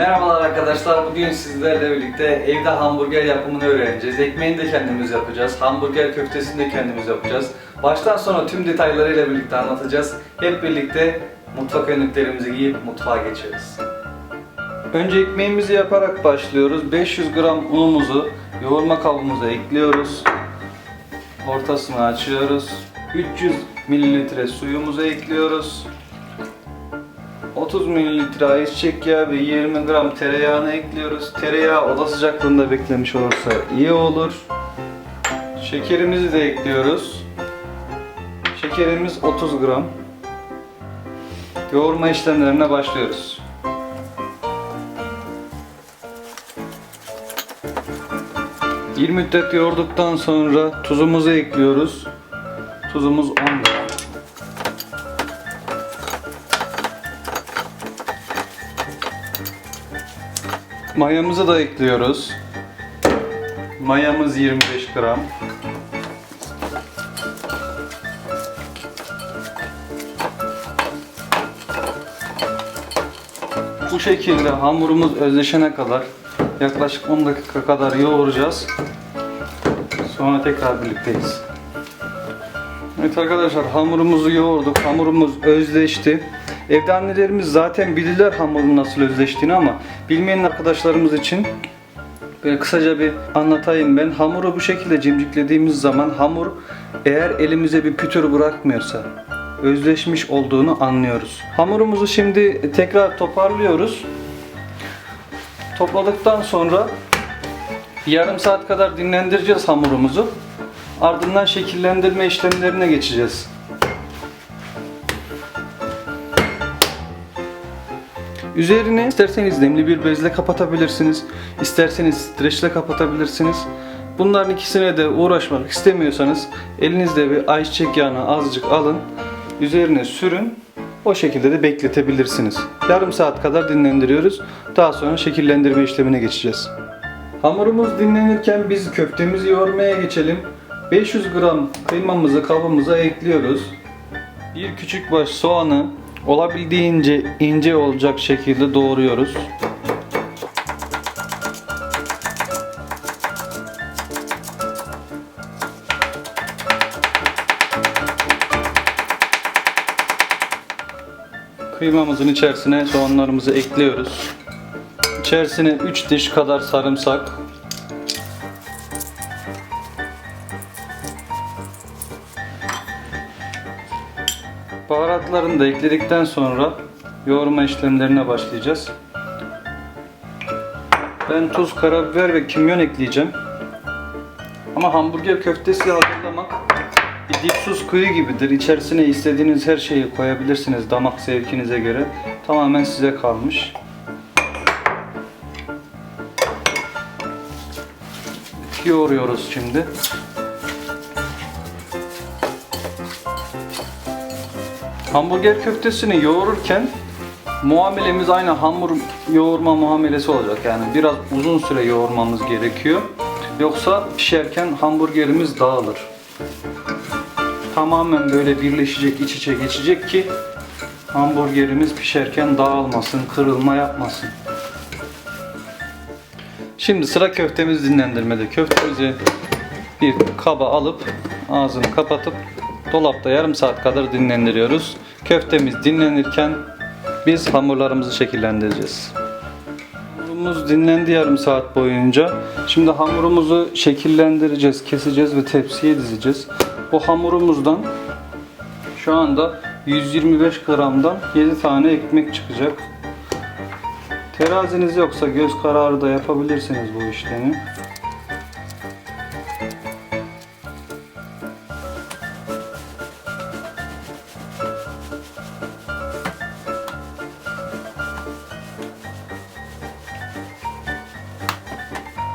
Merhabalar arkadaşlar. Bugün sizlerle birlikte evde hamburger yapımını öğreneceğiz. Ekmeğini de kendimiz yapacağız. Hamburger köftesini de kendimiz yapacağız. Baştan sona tüm detaylarıyla birlikte anlatacağız. Hep birlikte mutfak önlüklerimizi giyip mutfağa geçiyoruz. Önce ekmeğimizi yaparak başlıyoruz. 500 gram unumuzu yoğurma kabımıza ekliyoruz. Ortasını açıyoruz. 300 mililitre suyumuzu ekliyoruz. 30 mililitre ayçiçek yağı ve 20 gram tereyağını ekliyoruz. Tereyağı oda sıcaklığında beklemiş olursa iyi olur. Şekerimizi de ekliyoruz. Şekerimiz 30 gram. Yoğurma işlemlerine başlıyoruz. Bir müddet yoğurduktan sonra tuzumuzu ekliyoruz. Tuzumuz 10 gram. Mayamızı da ekliyoruz. Mayamız 25 gram. Bu şekilde hamurumuz özleşene kadar yaklaşık 10 dakika kadar yoğuracağız. Sonra tekrar birlikteyiz. Evet arkadaşlar hamurumuzu yoğurduk. Hamurumuz özleşti. Evde annelerimiz zaten bilirler hamurun nasıl özleştiğini ama bilmeyen arkadaşlarımız için böyle kısaca bir anlatayım ben. Hamuru bu şekilde cimciklediğimiz zaman hamur eğer elimize bir pütür bırakmıyorsa özleşmiş olduğunu anlıyoruz. Hamurumuzu şimdi tekrar toparlıyoruz. Topladıktan sonra yarım saat kadar dinlendireceğiz hamurumuzu. Ardından şekillendirme işlemlerine geçeceğiz. Üzerini isterseniz nemli bir bezle kapatabilirsiniz. isterseniz streçle kapatabilirsiniz. Bunların ikisine de uğraşmak istemiyorsanız elinizde bir ayçiçek yağını azıcık alın. Üzerine sürün. O şekilde de bekletebilirsiniz. Yarım saat kadar dinlendiriyoruz. Daha sonra şekillendirme işlemine geçeceğiz. Hamurumuz dinlenirken biz köftemizi yoğurmaya geçelim. 500 gram kıymamızı kabımıza ekliyoruz. Bir küçük baş soğanı olabildiğince ince olacak şekilde doğruyoruz. Kıymamızın içerisine soğanlarımızı ekliyoruz. İçerisine 3 diş kadar sarımsak, Baharatlarını da ekledikten sonra yoğurma işlemlerine başlayacağız. Ben tuz, karabiber ve kimyon ekleyeceğim. Ama hamburger köftesi hazırlamak bir dipsuz kuyu gibidir. İçerisine istediğiniz her şeyi koyabilirsiniz damak zevkinize göre. Tamamen size kalmış. Yoğuruyoruz şimdi. Hamburger köftesini yoğururken muamelemiz aynı hamur yoğurma muamelesi olacak. Yani biraz uzun süre yoğurmamız gerekiyor. Yoksa pişerken hamburgerimiz dağılır. Tamamen böyle birleşecek, iç içe geçecek ki hamburgerimiz pişerken dağılmasın, kırılma yapmasın. Şimdi sıra köftemiz dinlendirmede. Köftemizi bir kaba alıp ağzını kapatıp dolapta yarım saat kadar dinlendiriyoruz. Köftemiz dinlenirken biz hamurlarımızı şekillendireceğiz. Hamurumuz dinlendi yarım saat boyunca. Şimdi hamurumuzu şekillendireceğiz, keseceğiz ve tepsiye dizeceğiz. Bu hamurumuzdan şu anda 125 gramdan 7 tane ekmek çıkacak. Teraziniz yoksa göz kararı da yapabilirsiniz bu işlemi.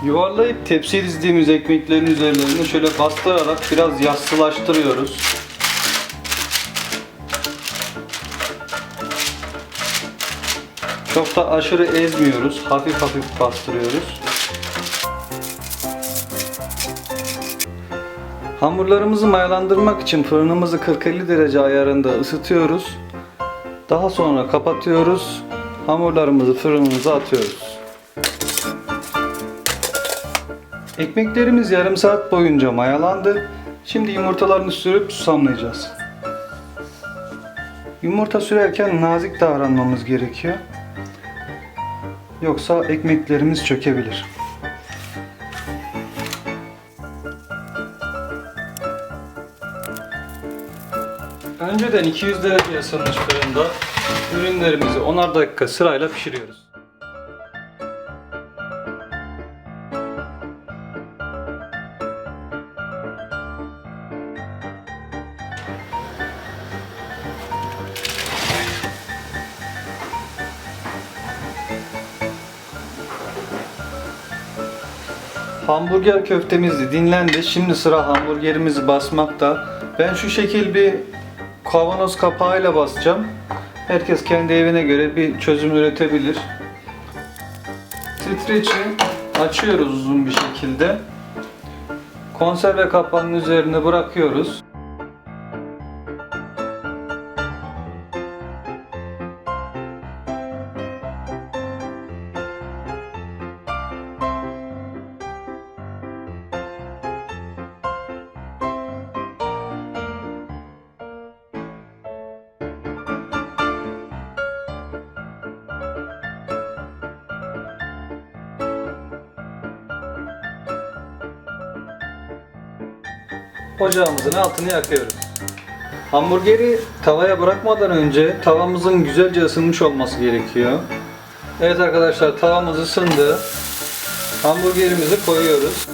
Yuvarlayıp tepsiye dizdiğimiz ekmeklerin üzerlerine şöyle bastırarak biraz yassılaştırıyoruz. Çok da aşırı ezmiyoruz. Hafif hafif bastırıyoruz. Hamurlarımızı mayalandırmak için fırınımızı 40-50 derece ayarında ısıtıyoruz. Daha sonra kapatıyoruz. hamurlarımızı fırınımıza atıyoruz. Ekmeklerimiz yarım saat boyunca mayalandı. Şimdi yumurtalarını sürüp susamlayacağız. Yumurta sürerken nazik davranmamız gerekiyor. Yoksa ekmeklerimiz çökebilir. Önceden 200 dereceye ısınmış fırında ürünlerimizi 10'ar dakika sırayla pişiriyoruz. Hamburger köftemiz dinlendi. Şimdi sıra hamburgerimizi basmakta. Ben şu şekil bir kavanoz kapağıyla basacağım. Herkes kendi evine göre bir çözüm üretebilir. Streç'i açıyoruz uzun bir şekilde. Konserve kapağının üzerine bırakıyoruz. Ocağımızın altını yakıyoruz. Hamburgeri tavaya bırakmadan önce tavamızın güzelce ısınmış olması gerekiyor. Evet arkadaşlar tavamız ısındı. Hamburgerimizi koyuyoruz.